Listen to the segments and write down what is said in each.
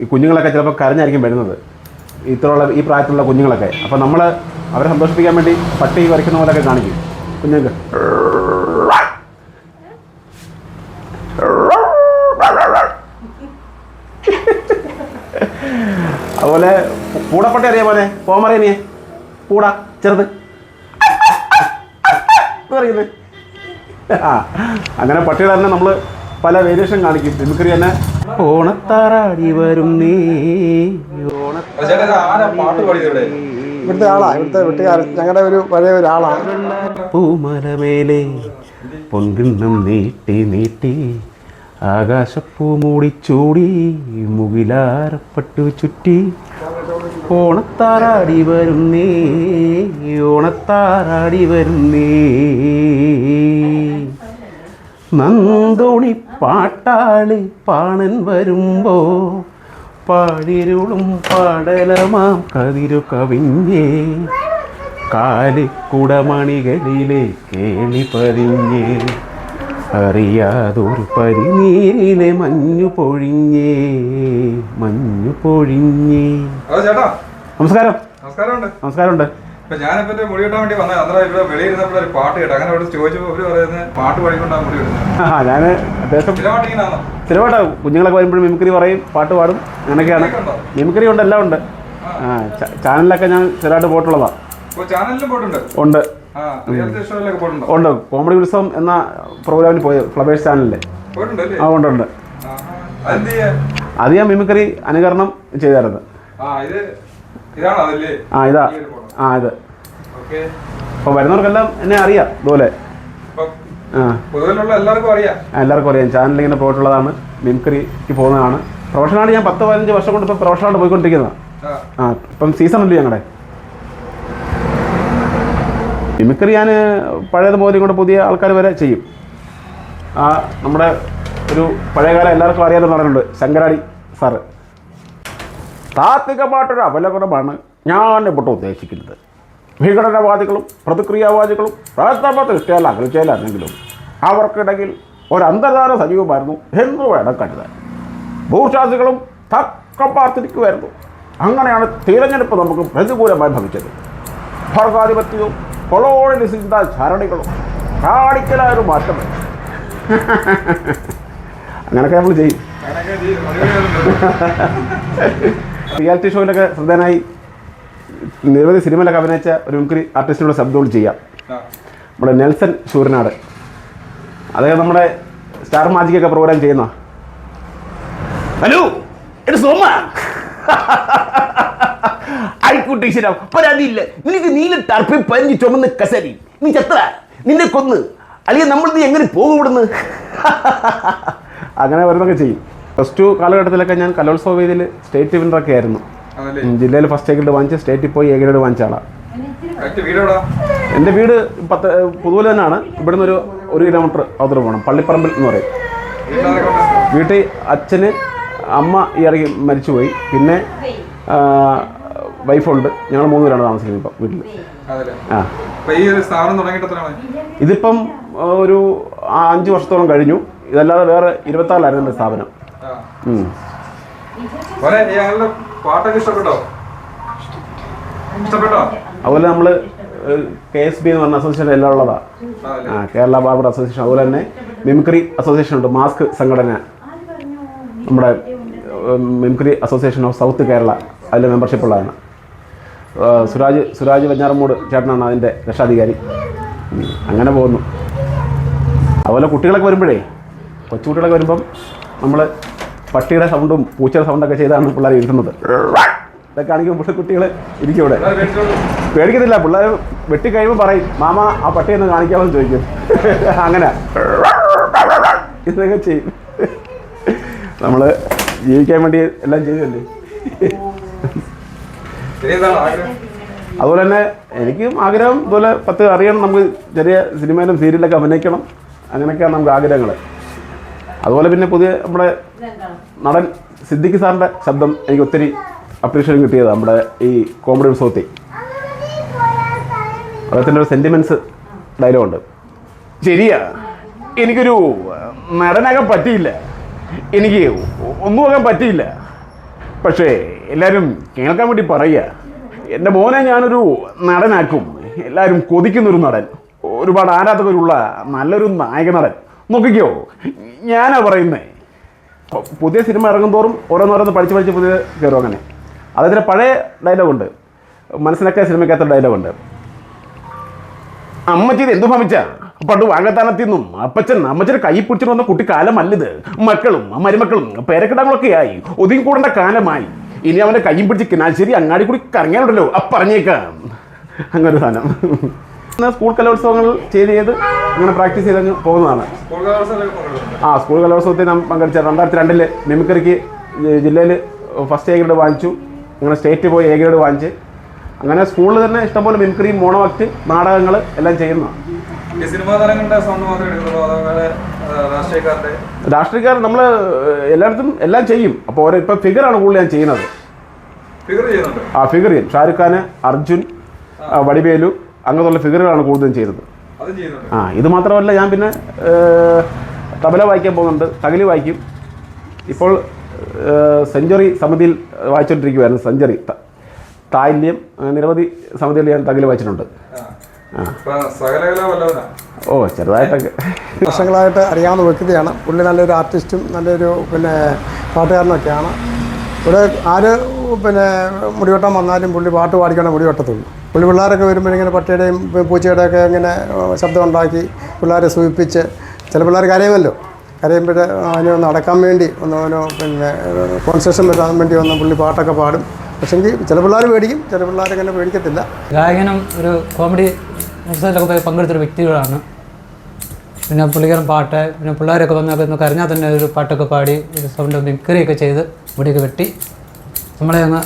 ഈ കുഞ്ഞുങ്ങളൊക്കെ ചിലപ്പോൾ കരഞ്ഞായിരിക്കും വരുന്നത്. ഇത്രയുള്ള ഈ പ്രായത്തിലുള്ള കുഞ്ഞുങ്ങളൊക്കെ. അപ്പോൾ നമ്മൾ അവരെ സന്തോഷിപ്പിക്കാൻ വേണ്ടി പട്ടി വരയ്ക്കുന്ന പോലെയൊക്കെ കാണിക്കും. കുഞ്ഞുങ്ങൾക്ക്. അതുപോലെ പൂടപ്പട്ടി അറിയാം പോലെ പോമറേനിയെ പൂട ചെറുത്. പറയുന്നത്? ആ അങ്ങനെ പട്ടിയുടെ തന്നെ നമ്മൾ പല വേരിയേഷൻ കാണിക്കും. മിമിക്രി തന്നെ ഓണത്താറാടി വരും നീ. ഇവിടുത്തെ ആളാ ഇവിടുത്തെ വെട്ടുകാരൻ. ഞങ്ങളുടെ ഒരു പഴയ ഒരാളാണ് പൂമലമേലെ പൊൻകിണ്ണം നീട്ടി നീട്ടി ആകാശപ്പൂ മൂടിച്ചൂടി മുകിലാരപ്പെട്ടു ചുറ്റി. ഓണത്താറാടി വരും നീ ഓണത്താറാടി വരും നീ. നന്ദോണി പാട്ടാളി പാണൻ വരുമ്പോ പാടിരുളും പാടലമാം കതിരു കവിഞ്ഞേ. കാലിക്കുടമണികളിലെ കേളി പതിഞ്ഞേ. അറിയാതൊരു പരിനീരിലെ മഞ്ഞു പൊഴിഞ്ഞേ. മഞ്ഞു പൊഴിഞ്ഞേ. നമസ്കാരം. നമസ്കാരമുണ്ട്. നമസ്കാരമുണ്ട്. ഇപ്പൊ ഞാനിപ്പോ എന്റെ മുടി കിട്ടാൻ വേണ്ടി വന്നത്. അന്നേരം ഇവിടെ വെളിയിൽ ഇരുന്നപ്പോൾ ഒരു പാട്ട് കേട്ടോ. അങ്ങനെ അവിടെ ചോദിച്ചപ്പോൾ അവർ പറയുന്നത് പാട്ട് പാടിക്കൊണ്ടാണ് മുടി കിട്ടുന്നത് ആ ഞാൻ അത്യാവശ്യം കുഞ്ഞുങ്ങളൊക്കെ വരുമ്പോഴും മിമിക്രി പറയും പാട്ട് പാടും അങ്ങനെയൊക്കെയാണ്. മിമിക്രി ഉണ്ട്? എല്ലാം ഉണ്ട്. ആ. ചാനലിലൊക്കെ ഞാൻ സ്ഥിരമായിട്ട് പോയിട്ടുള്ളതാണ് ഉണ്ട്. ഉണ്ട്. കോമഡി ഉത്സവം എന്ന പ്രോഗ്രാമിന് പോയത് ഫ്ലവേഴ്സ് ചാനലിലെ. ആ ഉണ്ട് ഉണ്ട്. അത് ഞാൻ മിമിക്രി അനുകരണം ചെയ്തായിരുന്നു. ആ ഇത്. ആ ഇതാ. അപ്പോൾ വരുന്നവർക്കെല്ലാം എന്നെ അറിയാം ഇതുപോലെ. ആ. എല്ലാവർക്കും അറിയാം. ചാനൽ ഇങ്ങനെ പോയിട്ടുള്ളതാണ് മിംക്രിക്ക് പോകുന്നതാണ്. പ്രൊഫഷനാണ് ഞാൻ പത്ത് പതിനഞ്ച് വർഷം കൊണ്ട് ഇപ്പോൾ പ്രൊഫഷനായിട്ട് പോയിക്കൊണ്ടിരിക്കുന്നത്. ആ. ആ ഇപ്പം സീസൺ അല്ലേ ഞങ്ങളുടെ മിമിക്രി ഞാൻ പഴയതുപോലെ ഇങ്ങോട്ട് പുതിയ ആൾക്കാർ വരെ ചെയ്യും. ആ നമ്മുടെ ഒരു പഴയകാലം എല്ലാവർക്കും അറിയാതെ നടനുണ്ട് ശങ്കരാടി സാറ്. താത്വികമായിട്ടൊരു അവലോകനമാണ് ഞാൻ ഇവിടെ ഉദ്ദേശിക്കുന്നത് വിഘടനവാദികളും പ്രതിക്രിയാവാദികളും പ്രയത്നത്തിൽ അകൽച്ചയിലാണെങ്കിലും അവർക്കിടയിൽ ഒരു അന്തർധാര സജീവമായിരുന്നു എന്ന് വേണം കരുതാൻ ഭൂഷാസികളും തക്കം പാർത്തിരിക്കുമായിരുന്നു അങ്ങനെയാണ് തിരഞ്ഞെടുപ്പ് നമുക്ക് പ്രതികൂലമായി ഭവിച്ചത് ഭർഗാധിപത്യവും കൊളോണിയലിസിന്റെ ധാരണകളും കാണിക്കലായ ഒരു മാറ്റം. അങ്ങനെയൊക്കെ നമ്മൾ ചെയ്യും. റിയാലിറ്റി ഷോയിലൊക്കെ ശ്രദ്ധേനായി നിരവധി സിനിമയിലൊക്കെ അഭിനയിച്ച ഒരു മിമിക്രി ആർട്ടിസ്റ്റിനോട് ശബ്ദം ചെയ്യാം. നമ്മുടെ നെൽസൺ സൂര്യനാട്. അദ്ദേഹം നമ്മുടെ സ്റ്റാർ മാജിക്കൊക്കെ പ്രോഗ്രാം ചെയ്യുന്ന ഹലോ സോമ. ആയിക്കോട്ടെ പരാതിയില്ല നിനക്ക് നീല ടർപ്പി പതിഞ്ഞ് ചുമന്ന് കസരി നീ ചത്ര നിന്നെ കൊന്ന്. അല്ലെങ്കിൽ നമ്മൾ നീ എങ്ങനെ പോകും ഇവിടുന്ന്? അങ്ങനെ വരുന്നൊക്കെ ചെയ്യും. പ്ലസ് ടു കാലഘട്ടത്തിലൊക്കെ ഞാൻ കലോത്സവ വേദിയിൽ സ്റ്റേറ്റ് വിന്നറൊക്കെ ആയിരുന്നു. ജില്ലയിൽ ഫസ്റ്റ് ഗ്രേഡ് വാങ്ങിച്ച് സ്റ്റേറ്റിൽ പോയി എ ഗ്രേഡ് വാങ്ങിച്ച ആളാണ് എന്റെ വീട് പത്ത് പുതുപോലെ തന്നെയാണ്. ഇവിടുന്ന് ഒരു ഒരു കിലോമീറ്റർ അവതരം പോകണം പള്ളിപ്പറമ്പിൽ എന്ന് പറയും? വീട്ടിൽ അച്ഛന് അമ്മ ഈ ഇറങ്ങി മരിച്ചുപോയി. പിന്നെ വൈഫുണ്ട് ഞങ്ങൾ മൂന്ന് പേരാണ് താമസിക്കുന്നത് ഇപ്പം വീട്ടിൽ. ആ. ഇതിപ്പം ഒരു അഞ്ച് വർഷത്തോളം കഴിഞ്ഞു. ഇതല്ലാതെ വേറെ ഇരുപത്താറിലായിരുന്നു എന്റെ സ്ഥാപനം. അതുപോലെ നമ്മൾ കെ എസ് ബി എന്ന് പറഞ്ഞ അസോസിയേഷൻ എല്ലാം ഉള്ളതാ. ആ കേരള ബാബർ അസോസിയേഷൻ അതുപോലെ തന്നെ മിമിക്രി അസോസിയേഷൻ ഉണ്ട് മാസ്ക് സംഘടന. നമ്മുടെ mimicry association of south Kerala. അതിൽ മെമ്പർഷിപ്പ് ഉള്ളതാണ്. സുരാജ് സുരാജ് വെഞ്ഞാറമ്മൂട് ചേട്ടനാണ് അതിന്റെ രക്ഷാധികാരി. അങ്ങനെ പോകുന്നു. അതുപോലെ കുട്ടികളൊക്കെ വരുമ്പോഴേ കൊച്ചുകുട്ടികളൊക്കെ വരുമ്പം നമ്മൾ പട്ടിയുടെ സൗണ്ടും പൂച്ചയുടെ സൗണ്ടൊക്കെ ചെയ്താണ് പിള്ളേർ ഇരുത്തുന്നത്. ഇതൊക്കെ ആണെങ്കിൽ പക്ഷേ കുട്ടികൾ ഇരിക്കും. ഇവിടെ. പേടിക്കത്തില്ല പിള്ളേർ വെട്ടിക്കഴിയുമ്പോൾ പറയും മാമ ആ പട്ടി ഒന്ന് കാണിക്കാമെന്ന് ചോദിക്കും. അങ്ങനെ. ഇതൊക്കെ ചെയ്യും. നമ്മൾ ജീവിക്കാൻ വേണ്ടി എല്ലാം ആഗ്രഹം? അതുപോലെ തന്നെ എനിക്കും ആഗ്രഹം ഇതുപോലെ പത്ത് അറിയണം. നമുക്ക് ചെറിയ സിനിമയിലും സീരിയലൊക്കെ അഭിനയിക്കണം. അങ്ങനെയൊക്കെയാണ് നമുക്ക് ആഗ്രഹങ്ങൾ അതുപോലെ പിന്നെ പുതിയ നമ്മുടെ നടൻ സിദ്ദിഖ് സാറിന്റെ ശബ്ദം എനിക്ക് ഒത്തിരി അപ്രീഷിയേഷൻ കിട്ടിയത് നമ്മുടെ ഈ കോമഡി ഉത്സവത്തിൽ. അദ്ദേഹത്തിന്റെ ഒരു സെന്റിമെന്റ്സ് ഡയലോഗുണ്ട് ശരിയാ. എനിക്കൊരു നടനാകാൻ പറ്റിയില്ല. എനിക്ക് ഒന്നും ആകാൻ പറ്റിയില്ല. പക്ഷേ എല്ലാവരും കേൾക്കാൻ വേണ്ടി പറയുക. എന്റെ മോനെ ഞാനൊരു നടനാക്കും. എല്ലാവരും കൊതിക്കുന്നൊരു നടൻ. ഒരുപാട് ആരാധകരുള്ള നല്ലൊരു നായക നടൻ നോക്കിക്കോ. ഞാനാ പറയുന്നേ. പുതിയ സിനിമ ഇറങ്ങും തോറും ഓരോന്നോരോന്ന് പഠിച്ച് പഠിച്ച് പുതിയ കയറും അങ്ങനെ. അതിന് പഴയ ഡയലോഗുണ്ട് മനസ്സിനൊക്കെ സിനിമയ്ക്കകത്ത ഡയലോഗുണ്ട് അമ്മച്ചി ഇത് എന്തു ഭമിച്ച പണ്ട് വാങ്ങത്താനത്തിന്നും അപ്പച്ചൻ അമ്മച്ചന്റെ കൈ പിടിച്ചിട്ട് വന്ന കുട്ടി കാലമല്ലിത് മക്കളും മരുമക്കളും പേരക്കിടങ്ങളൊക്കെ ആയി ഒതുങ്ങി കൂടേണ്ട കാലമായി. ഇനി അവന്റെ കൈയും പിടിച്ച് കിനാശ്ശേരി അങ്ങാടി കൂടി കറങ്ങിയാലുണ്ടല്ലോ. ആ പറഞ്ഞേക്കാം അങ്ങനെ ഒരു സാധനം സ്കൂൾ കലോത്സവങ്ങൾ ചെയ്ത് ചെയ്ത് അങ്ങനെ പ്രാക്ടീസ് ചെയ്തങ്ങ് പോകുന്നതാണ്. സ്കൂൾ കലോത്സവത്തിലൊക്കെ ആ സ്കൂൾ കലോത്സവത്തിൽ നാം പങ്കെടുത്ത രണ്ടായിരത്തി രണ്ടിൽ മിമിക്രിക്ക് ജില്ലയിൽ ഫസ്റ്റ് എ ഗ്രേഡ് വാങ്ങിച്ചു. അങ്ങനെ സ്റ്റേറ്റ് പോയി എ ഗ്രേഡ് വാങ്ങിച്ച്. അങ്ങനെ സ്കൂളിൽ തന്നെ ഇഷ്ടംപോലെ മിമിക്രി മോണോ ആക്ട് നാടകങ്ങൾ എല്ലാം ചെയ്യുന്നതാണ് രാഷ്ട്രീയക്കാർ നമ്മൾ എല്ലായിടത്തും എല്ലാം ചെയ്യും. അപ്പോൾ ഓരോ ഇപ്പം ഫിഗറാണ് കൂടുതൽ ഞാൻ ചെയ്യുന്നത്. ആ ഫിഗർ ചെയ്യും. ഷാരുഖ് ഖാൻ അർജുൻ വടിവേലു അങ്ങനെയുള്ള ഫിഗറുകളാണ് കൂടുതലും ചെയ്യുന്നത്. ആ ഇത് മാത്രമല്ല ഞാൻ പിന്നെ തബല വായിക്കാൻ പോകുന്നുണ്ട്. തകലി വായിക്കും. ഇപ്പോൾ സെഞ്ചുറി സമിതിയിൽ വായിച്ചുകൊണ്ടിരിക്കുകയായിരുന്നു സെഞ്ചുറി താല്യം നിരവധി സമിതിയിൽ ഞാൻ തകലി വായിച്ചിട്ടുണ്ട്. ഓ ചെറുതായിട്ടൊക്കെ വർഷങ്ങളായിട്ട് അറിയാവുന്ന വ്യക്തിയാണ്. പുള്ളി നല്ലൊരു ആർട്ടിസ്റ്റും നല്ലൊരു പിന്നെ പാട്ടുകാരനൊക്കെയാണ്. ഇവിടെ ആര് പിന്നെ മുടിവെട്ടാൻ വന്നാലും പുള്ളി പാട്ട് പാടിക്കണ മുടിവെട്ടത്തുള്ളൂ. പുള്ളി പിള്ളേരൊക്കെ വരുമ്പോൾ ഇങ്ങനെ പട്ടിയുടെയും പൂച്ചയുടെ ഒക്കെ ഇങ്ങനെ ശബ്ദം ഉണ്ടാക്കി പിള്ളേരെ സൂചിപ്പിച്ച് ചില പിള്ളേർ കരയുമല്ലോ. കരയുമ്പോൾ അതിനെ ഒന്ന് അടക്കാൻ വേണ്ടി ഒന്ന് പിന്നെ കോൺസെഷൻ വരാൻ വേണ്ടി ഒന്ന് പുള്ളി പാട്ടൊക്കെ പാടും. പക്ഷേങ്കിൽ ചില പിള്ളേർ പേടിക്കും ചില പിള്ളേരങ്ങനെ പേടിക്കത്തില്ല. ഗായകനും ഒരു കോമഡി മത്സരത്തിലൊക്കെ പങ്കെടുത്തൊരു വ്യക്തികളാണ്. പിന്നെ പുള്ളിക്കാരൻ പാട്ട് പിന്നെ പിള്ളേരൊക്കെ വന്നൊക്കെ ഒന്ന് കരഞ്ഞാൽ തന്നെ ഒരു പാട്ടൊക്കെ പാടി ഒരു സൗണ്ട് മിക്കറിയൊക്കെ ചെയ്ത് മുടിയൊക്കെ വെട്ടി നമ്മളെ ഒന്ന്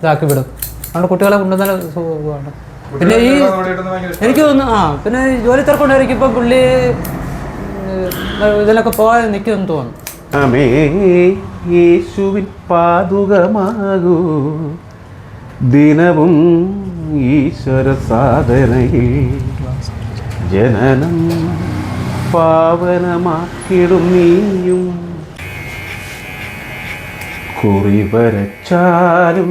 ഇതാക്കി വിടും. അതുകൊണ്ട് കുട്ടികളെ കൊണ്ടുവന്നാൽ സുഖമാണ് പിന്നെ ഈ. എനിക്ക് തോന്നുന്നു ആ പിന്നെ ജോലി തിരക്കൊണ്ടായിരിക്കും ഇപ്പം പുള്ളി ഇതിലൊക്കെ പോകാൻ നിൽക്കുമെന്ന് തോന്നുന്നു. അമേ യേശുവിൻ പാതുകമാകൂ. ദിനവും ഈശ്വര സാധനയിൽ ജനനം പാവനമാക്കിടും നീയും. കുറി വരച്ചാലും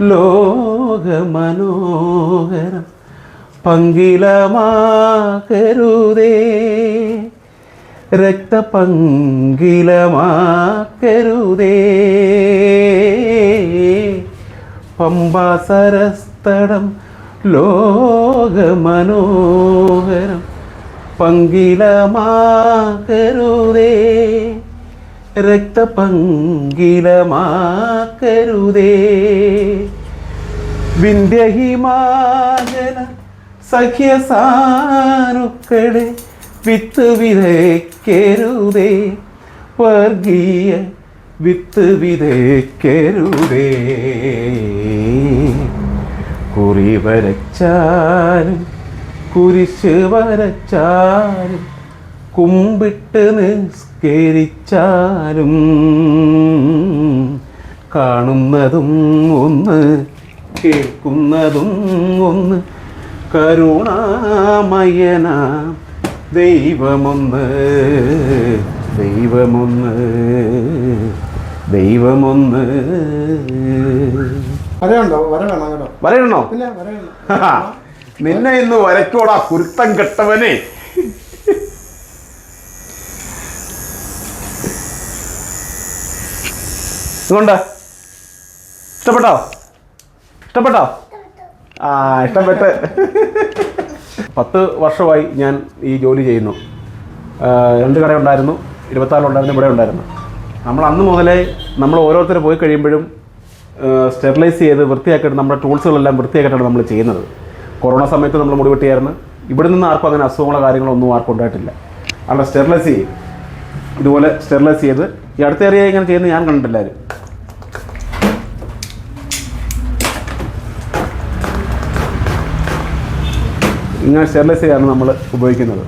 ലോകമനോഹരം പങ്കിലമാക്കരുതേ. രക്തപങ്കിലമാക്കരുതേ. പമ്പാസരസ്തടം ലോകമനോഹരം പങ്കിലമാക്കരുതേ. രക്തപങ്കിലമാക്കരുതേ. വിന്ധ്യഹിമാജന സഖ്യസാനുക്കളെ വിത്ത് വിതയ്ക്കരുതേ. വർഗീയ വിത്ത് വിതയ്ക്കരുതേ. കുറി വരച്ചാലും കുരിശ് വരച്ചാലും കുമ്പിട്ട് നിസ്കരിച്ചാലും കാണുന്നതും ഒന്ന് കേൾക്കുന്നതും ഒന്ന് കരുണാമയന ദൈവമൊന്ന് ദൈവമൊന്ന് ദൈവമൊന്ന്. വരയുണ്ടോ? വര വേണം കേട്ടോ വരയണോ പിന്നെ നിന്നെ ഇന്ന് വരച്ചോടാ കുരുത്തം കെട്ടവനെ. ഇതുകൊണ്ട് ഇഷ്ടപ്പെട്ടോ? ഇഷ്ടപ്പെട്ടോ? ആ ഇഷ്ടപ്പെട്ട്. പത്ത് വർഷമായി ഞാൻ ഈ ജോലി ചെയ്യുന്നു. രണ്ട് കടയുണ്ടായിരുന്നു ഇരുപത്താറുണ്ടായിരുന്നു ഇവിടെ ഉണ്ടായിരുന്നു. നമ്മൾ അന്ന് മുതലേ നമ്മൾ ഓരോരുത്തർ പോയി കഴിയുമ്പോഴും സ്റ്റെറിലൈസ് ചെയ്ത് വൃത്തിയാക്കിയിട്ട് നമ്മുടെ ടൂൾസുകളെല്ലാം വൃത്തിയാക്കിയിട്ടാണ് നമ്മൾ ചെയ്യുന്നത്. കൊറോണ സമയത്ത് നമ്മൾ മുടി വെട്ടിയായിരുന്നു. ഇവിടെ നിന്ന് ആർക്കും അങ്ങനെ അസുഖങ്ങളോ കാര്യങ്ങളോ ഒന്നും ആർക്കും ഉണ്ടായിട്ടില്ല. അവിടെ സ്റ്റെറിലൈസ് ചെയ്യും. ഇതുപോലെ സ്റ്റെറിലൈസ് ചെയ്ത് ഈ അടുത്ത ഇങ്ങനെ ചെയ്യുന്നത് ഞാൻ കണ്ടിട്ടില്ല ഇങ്ങനെ സ്റ്റെർലൈസ് ചെയ്യാണ് നമ്മൾ ഉപയോഗിക്കുന്നത്.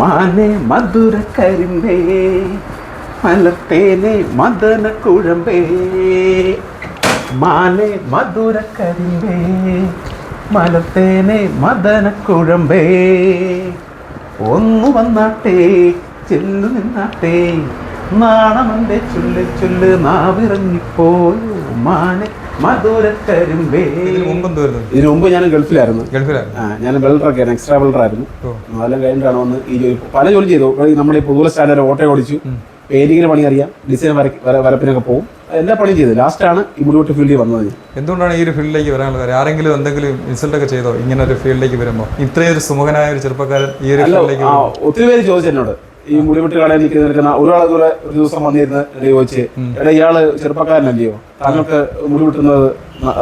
മാനേ മധുര കരിമ്പേ മലർത്തേനെ മദന കുഴമ്പേ. മാനേ മധുര കരിമ്പേ മലർത്തേനെ മദന കുഴമ്പേ. ഒന്നു വന്നാട്ടേ ചെല്ലു നിന്നാട്ടേ നാണമെന്റെ ചുല്ല് ചുല്ല് നാവിറങ്ങിപ്പോയോ മാനെ ഇതിന് മുമ്പ് ഞാൻ ഗൾഫിലായിരുന്നു. ഞാൻ വെൽഡറൊക്കെ ആയിരുന്നു എക്സ്ട്രാ വെൽഡർ ആയിരുന്നു. അതെല്ലാം കഴിഞ്ഞിട്ടാണ് വന്ന് ഈ ജോലി. പല ജോലി ചെയ്തു. നമ്മൾ ഈ പുതുവ സ്റ്റാൻഡേർഡ് ഓട്ടോ ഓടിച്ചു. പെയിന്റിങ്ങിന് പണി അറിയാം. ഡിസൈൻ വര വരപ്പിനൊക്കെ പോകും എല്ലാ പണിയും ചെയ്തു. ലാസ്റ്റാണ് ആണ് മുടിവെട്ട് ഫീൽഡിൽ വന്നത് എന്തുകൊണ്ടാണ് ഈ ഒരു ഫീൽഡിലേക്ക് വരാനുള്ള കാര്യം? ആരെങ്കിലും എന്തെങ്കിലും ഇൻസൾട്ട് ഒക്കെ ചെയ്തോ? ഇങ്ങനെ ഒരു ഫീൽഡിലേക്ക് വരുമ്പോൾ ഇത്രയും ഒരു സുമുഖനായ ഒരു ചെറുപ്പക്കാരൻ ഈ ഒരു ഫീൽഡിലേക്ക് ഒത്തിരി പേര് ചോദിച്ചു എന്നോട്. ഈ മുടിവെട്ട് കടയിൽ നിൽക്കുന്ന നിൽക്കുന്ന ഒരാൾ ദൂരെ ഒരു ദിവസം വന്നിരുന്ന് ചോദിച്ച് എടാ ഇയാൾ ചെറുപ്പക്കാരനല്ലയോ? താങ്കൾക്ക് മുടിവെട്ടുന്നത് ആ,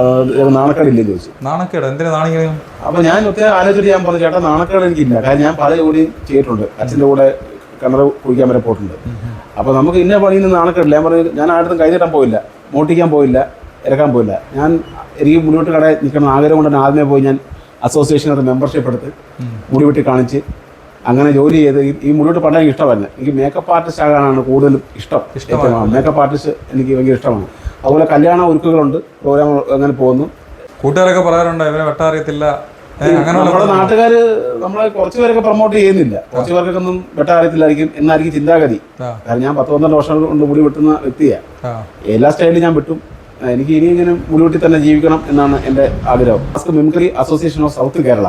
നാണക്കേടില്ലേ ചോദിച്ചു. നാണക്കേട്? എന്തിനാ നാണിക്കണം അപ്പൊ ഞാൻ ഒത്തിരി ആലോചിച്ചിട്ട് ഞാൻ പറഞ്ഞു ചേട്ടാ നാണക്കേട് എനിക്കില്ല. കാരണം ഞാൻ പല ജോലിയും ചെയ്തിട്ടുണ്ട്. അച്ഛന്റെ കൂടെ കിണർ കുഴിക്കാൻ വരെ പോയിട്ടുണ്ട്. അപ്പൊ നമുക്ക് ഇന്ന പണിയിൽ നിന്ന് നാണക്കേടില്ല. ഞാൻ പറഞ്ഞു ഞാൻ ആരുടെ കൈ നീട്ടാൻ പോയില്ല. മോട്ടിക്കാൻ പോയില്ല. ഇറക്കാൻ പോയില്ല. ഞാൻ എനിക്ക് മുടിവെട്ട് കടയിൽ നിൽക്കണം ആഗ്രഹം കൊണ്ട് ആദ്യമേ പോയി ഞാൻ അസോസിയേഷനകത്ത് മെമ്പർഷിപ്പ് എടുത്ത് മുടിവെട്ടി കാണിച്ച് അങ്ങനെ ജോലി ചെയ്ത് ഈ- മുന്നോട്ട് പഠനം എനിക്ക് ഇഷ്ടമല്ല. എനിക്ക് മേക്കപ്പ് ആർട്ടിസ്റ്റ് ആകാനാണ് കൂടുതലും ഇഷ്ടം. ഇഷ്ടമാണ്. മേക്കപ്പ് ആർട്ടിസ്റ്റ് എനിക്ക് ഭയങ്കര ഇഷ്ടമാണ്. അതുപോലെ കല്യാണ ഒരുക്കുകളുണ്ട് പ്രോഗ്രാം അങ്ങനെ പോകുന്നു. കൂട്ടുകാരൊക്കെ പറയാറുണ്ട് ഇവനെ വെട്ടാറിയത്തില്ല. നമ്മുടെ നാട്ടുകാര് നമ്മളെ കുറച്ച് പേരൊക്കെ പ്രൊമോട്ട് ചെയ്യുന്നില്ല. കുറച്ച് പേർക്കൊക്കെ ഒന്നും വെട്ടാറിയത്തില്ലായിരിക്കും എന്നായിരിക്കും ചിന്താഗതി. കാരണം ഞാൻ പത്ത് പന്ത്രണ്ട് വർഷം കൊണ്ട് മുടി വെട്ടുന്ന വ്യക്തിയാണ് എല്ലാ സ്റ്റൈലും ഞാൻ വെട്ടും. എനിക്ക് ഇനി ഇങ്ങനെ മുടി വെട്ടി തന്നെ ജീവിക്കണം എന്നാണ് എന്റെ ആഗ്രഹം. Mimicry association of south Kerala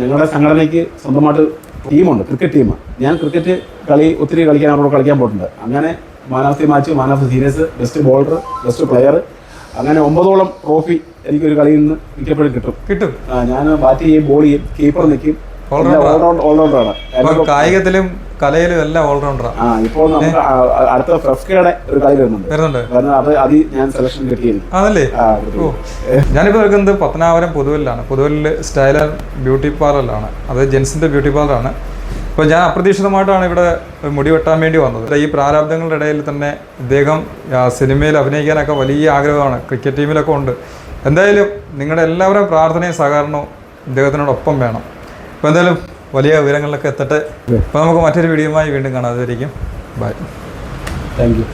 ഞങ്ങളുടെ സംഘടനയ്ക്ക് സ്വന്തമായിട്ട് ടീമുണ്ട് ക്രിക്കറ്റ് ടീം. ഞാൻ ക്രിക്കറ്റ് കളി ഒത്തിരി കളിക്കാൻ അവരോട് കളിക്കാൻ പോയിട്ടുണ്ട്. അങ്ങനെ man of the match man of the series best bowler best player അങ്ങനെ ഒമ്പതോളം ട്രോഫി എനിക്കൊരു കളിയിൽ നിന്ന് മിക്കപ്പോഴും കിട്ടും. കിട്ടും. ഞാൻ ബാറ്റ് ചെയ്യും ബോൾ ചെയ്യും കീപ്പർ നിൽക്കും. ഓൾറൗണ്ടറാണ് കായികത്തിലും കലയിലും എല്ലാം ഓൾറൗണ്ടറാ ആ. ഇപ്പോൾ അടുത്ത ഫ്രസ്കയുടെ ഒരു കളി വരുന്നുണ്ട്. അത് ഞാൻ സെലക്ഷൻ കിട്ടിയിരുന്നു. ആണല്ലേ? ഞാനിപ്പോൾ നിൽക്കുന്നത് പത്തനാപുരം പുതുവലിലാണ്. പുതുവലിൽ സ്റ്റൈലർ ബ്യൂട്ടി പാർലറിലാണ്. അത് ജെൻസിന്റെ ബ്യൂട്ടി പാർലറാണ്. അപ്പോൾ ഞാൻ അപ്രതീക്ഷിതമായിട്ടാണ് ഇവിടെ മുടി വെട്ടാൻ വേണ്ടി വന്നത്. ഈ പ്രാരാബ്ദങ്ങളുടെ ഇടയിൽ തന്നെ ഇദ്ദേഹം സിനിമയിൽ അഭിനയിക്കാനൊക്കെ വലിയ ആഗ്രഹമാണ്. ക്രിക്കറ്റ് ടീമിലൊക്കെ ഉണ്ട്. എന്തായാലും നിങ്ങളുടെ എല്ലാവരുടെയും പ്രാർത്ഥനയും സഹകരണവും ഇദ്ദേഹത്തിനോടൊപ്പം വേണം. അപ്പോൾ എന്തായാലും വലിയ വിവരങ്ങളിലൊക്കെ എത്തട്ടെ. അപ്പോൾ നമുക്ക് മറ്റൊരു വീഡിയോയുമായി വീണ്ടും കാണാതെ ബൈ താങ്ക് യു